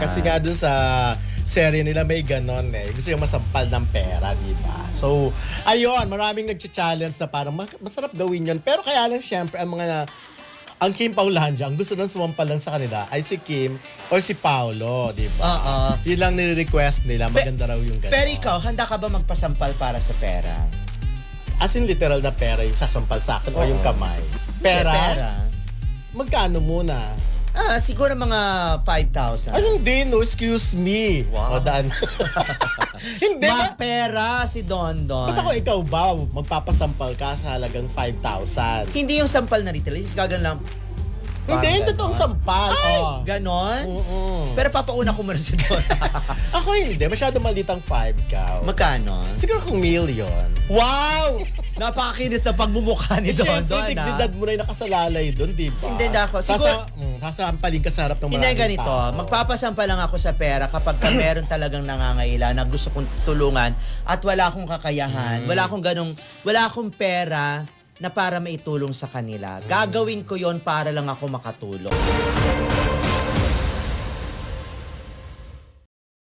Kasi nga dun sa serye nila may ganon eh. Gusto yung masampal ng pera, di ba? So, ayun, maraming nag-challenge na parang "Ma- masarap gawin yun. Pero kaya lang syempre, ang mga ang Kim Paulandia, ang gusto nang sumampal lang sa kanila ay si Kim or si Paolo, di ba? Oo. Yun lang nire-request nila, maganda raw yung ganon. Pero ikaw, handa ka ba magpasampal para sa pera? As in literal na pera yung sasampal sa akin o yung kamay. Pera? Pera? Magkano muna? Ah, siguro mga 5,000. Ay, hindi, no, excuse me. O, Wow. daan. hindi, ba? pera si Don Don. Ba't ako ikaw ba, magpapasampal ka sa halagang 5,000? Hindi yung sampal na retail, yung gagan lang. Hindi, Parang yung totoong ganon. sampal. Ay, oh. ganon? Mm-mm. Pero papauna ko muna si Don. Ako hindi, masyado maliit ang 5 ka. Magkano? Siguro kung million. Wow! Napakakinis na pagmumukha ni Eh, Don Siyempre, Don. ah. dignidad mo na yung nakasalalay doon, di ba? Hindi, Dako. Sasa, Siguro- mm, sasampalin ka sa harap ng Hindi maraming ganito, tao. magpapasampa lang ako sa pera kapag ka meron talagang nangangailangan na gusto kong tulungan at wala akong kakayahan, wala akong ganong, wala akong pera na para maitulong sa kanila. Gagawin ko yon para lang ako makatulong.